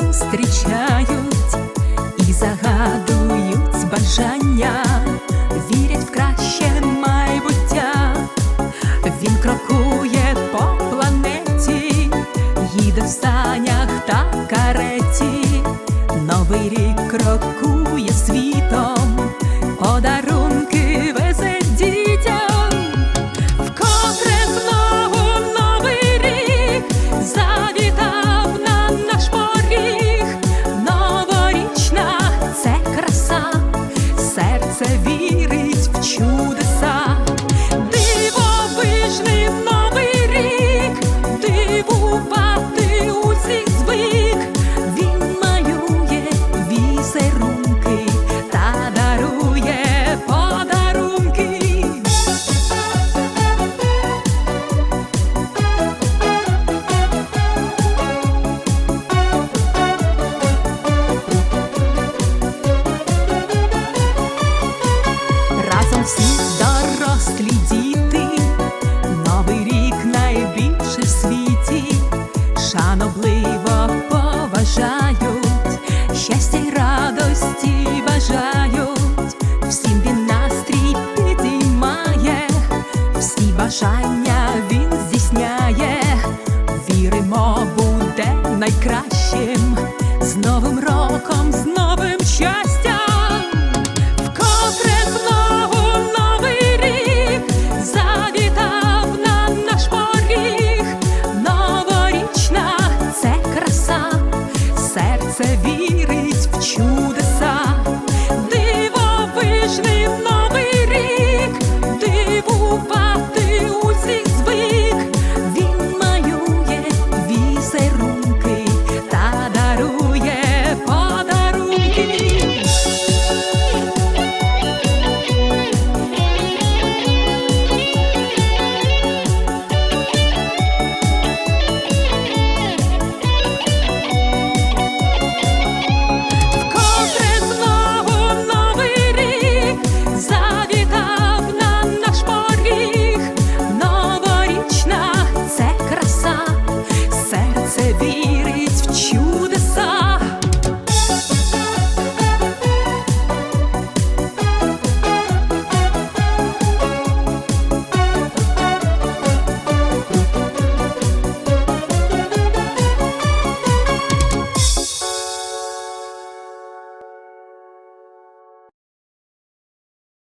зустрічають і загадують бажання, вірять в краще майбуття, він крокує по планеті, їде в санях та кареті, новий рік крокує світом. se vive. щастя й радості бажають, всім він настрій підіймає, всі бажання він здійсняє, віримо, буде найкращим з Новим роком. з серце вірить в чудеса.